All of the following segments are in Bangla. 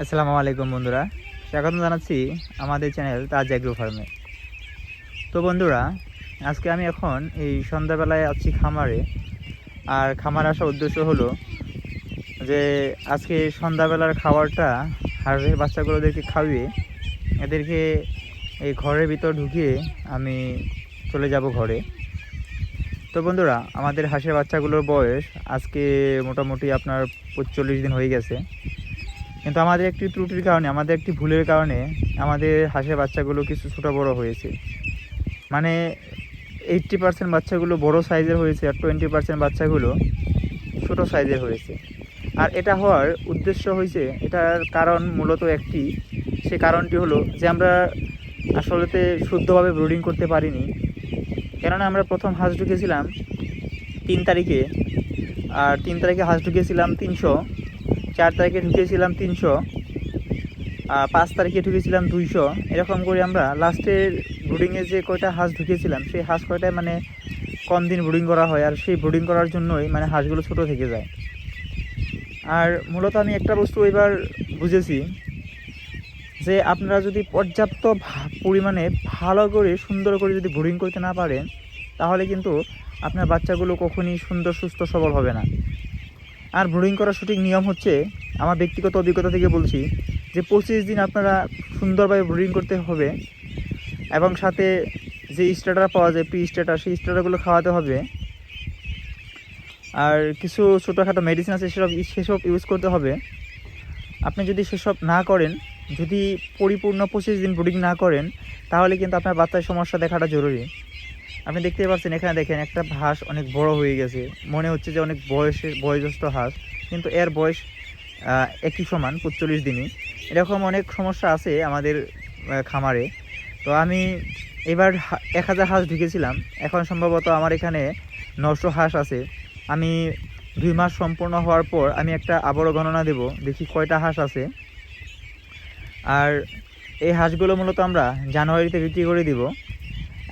আসসালামু আলাইকুম বন্ধুরা। স্বাগত জানাচ্ছি আমাদের চ্যানেল তাজ অ্যাগ্রো ফার্মে। তো বন্ধুরা, আজকে আমি এখন এই সন্ধ্যাবেলায় আছি খামারে। আর খামার আসার উদ্দেশ্য হলো যে, আজকে সন্ধ্যাবেলার খাবারটা হাঁসের বাচ্চাগুলোদেরকে খাওয়িয়ে এদেরকে এই ঘরের ভিতর ঢুকিয়ে আমি চলে যাব ঘরে। তো বন্ধুরা, আমাদের হাঁসের বাচ্চাগুলোর বয়স আজকে মোটামুটি আপনার পঁচল্লিশ দিন হয়ে গেছে। কিন্তু আমাদের একটি ত্রুটির কারণে, আমাদের একটি ভুলের কারণে আমাদের হাঁসের বাচ্চাগুলো কিছু ছোটো বড় হয়েছে। মানে এইট্টি পার্সেন্ট বাচ্চাগুলো বড় সাইজের হয়েছে আর টোয়েন্টি পার্সেন্ট বাচ্চাগুলো ছোটো সাইজের হয়েছে। আর এটা হওয়ার উদ্দেশ্য হয়েছে, এটার কারণ মূলত একটি। সে কারণটি হলো যে আমরা আসলেতে শুদ্ধভাবে ব্রুডিং করতে পারিনি। কেননা আমরা প্রথম হাঁস ঢুকেছিলাম তিন তারিখে, আর তিন তারিখে হাঁস ঢুকেছিলাম তিনশো। চার তারিখে ঢুকেছিলাম তিনশো আর পাঁচ তারিখে ঢুকেছিলাম দুইশো। এরকম করে আমরা লাস্টের ব্রুডিংয়ে যে কয়টা হাঁস ঢুকেছিলাম, সেই হাঁস কয়টায় মানে কম দিন ব্রুডিং করা হয় আর সেই ব্রুডিং করার জন্যই মানে হাঁসগুলো ছোটো থেকে যায়। আর মূলত আমি একটা বস্তু এবার বুঝেছি যে আপনারা যদি পর্যাপ্ত পরিমাণে ভালো করে, সুন্দর করে যদি ব্রুডিং করতে না পারেন, তাহলে কিন্তু আপনার বাচ্চাগুলো কখনই সুন্দর, সুস্থ, সবল হবে না। আর ব্রুডিং করার সঠিক নিয়ম হচ্ছে আমার ব্যক্তিগত অভিজ্ঞতা থেকে বলছি যে পঁচিশ দিন আপনারা সুন্দরভাবে ব্রুডিং করতে হবে এবং সাথে যে স্টার্টার পাওয়া যায়, পি স্টার্টার, সেই স্টার্টারগুলো খাওয়াতে হবে। আর কিছু ছোটোখাটো মেডিসিন আছে, সেসব সেসব ইউজ করতে হবে। আপনি যদি সেসব না করেন, যদি পরিপূর্ণ পঁচিশ দিন ব্রুডিং না করেন, তাহলে কিন্তু আপনার বাচ্চার সমস্যা দেখাটা জরুরি। আপনি দেখতেই পাচ্ছেন এখানে দেখেন একটা হাঁস অনেক বড় হয়ে গেছে। মনে হচ্ছে যে অনেক বয়সের বয়োজ্যেষ্ঠ হাঁস, কিন্তু এর বয়স একই সমান পঁচল্লিশ দিনই। এরকম অনেক সমস্যা আছে আমাদের খামারে। তো আমি এবার এক হাজার হাঁস ঢুকেছিলাম। এখন সম্ভবত আমার এখানে নশো হাঁস আছে। আমি দুই মাস সম্পূর্ণ হওয়ার পর আমি একটা আবারও গণনা দেব, দেখি কয়টা হাঁস আছে। আর এই হাঁসগুলো মূলত আমরা জানুয়ারিতে বিক্রি করে দিব।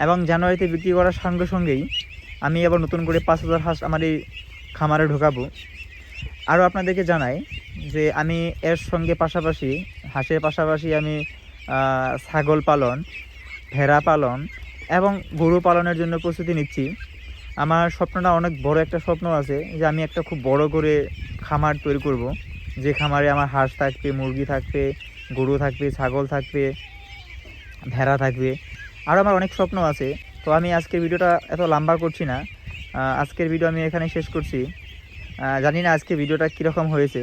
এবং জানুয়ারিতে বিক্রি করার সঙ্গে সঙ্গেই আমি আবার নতুন করে পাঁচ হাজার হাঁস আমার এই খামারে ঢোকাবো। আরও আপনাদেরকে জানাই যে আমি এর সঙ্গে পাশাপাশি, হাঁসের পাশাপাশি আমি ছাগল পালন, ভেড়া পালন এবং গরু পালনের জন্য প্রস্তুতি নিচ্ছি। আমার স্বপ্নটা অনেক বড় একটা স্বপ্ন আছে যে আমি একটা খুব বড় করে খামার তৈরি করব, যে খামারে আমার হাঁস থাকবে, মুরগি থাকবে, গরু থাকবে, ছাগল থাকবে, ভেড়া থাকবে। আরও আমার অনেক স্বপ্ন আছে। তো আমি আজকের ভিডিওটা এত লম্বা করছি না। আজকের ভিডিও আমি এখানে শেষ করছি। জানি না আজকে ভিডিওটা কীরকম হয়েছে।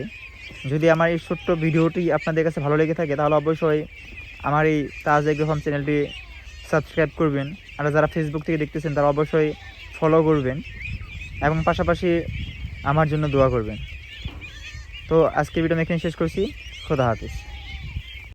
যদি আমার এই ছোট্ট ভিডিওটি আপনাদের কাছে ভালো লেগে থাকে, তাহলে অবশ্যই আমার এই তাজ এগ্রোফার্ম চ্যানেলটি সাবস্ক্রাইব করবেন। আর যারা ফেসবুক থেকে দেখতেছেন, তারা অবশ্যই ফলো করবেন এবং পাশাপাশি আমার জন্য দোয়া করবেন। তো আজকের ভিডিও আমি এখানে শেষ করছি। খোদা হাফিজ।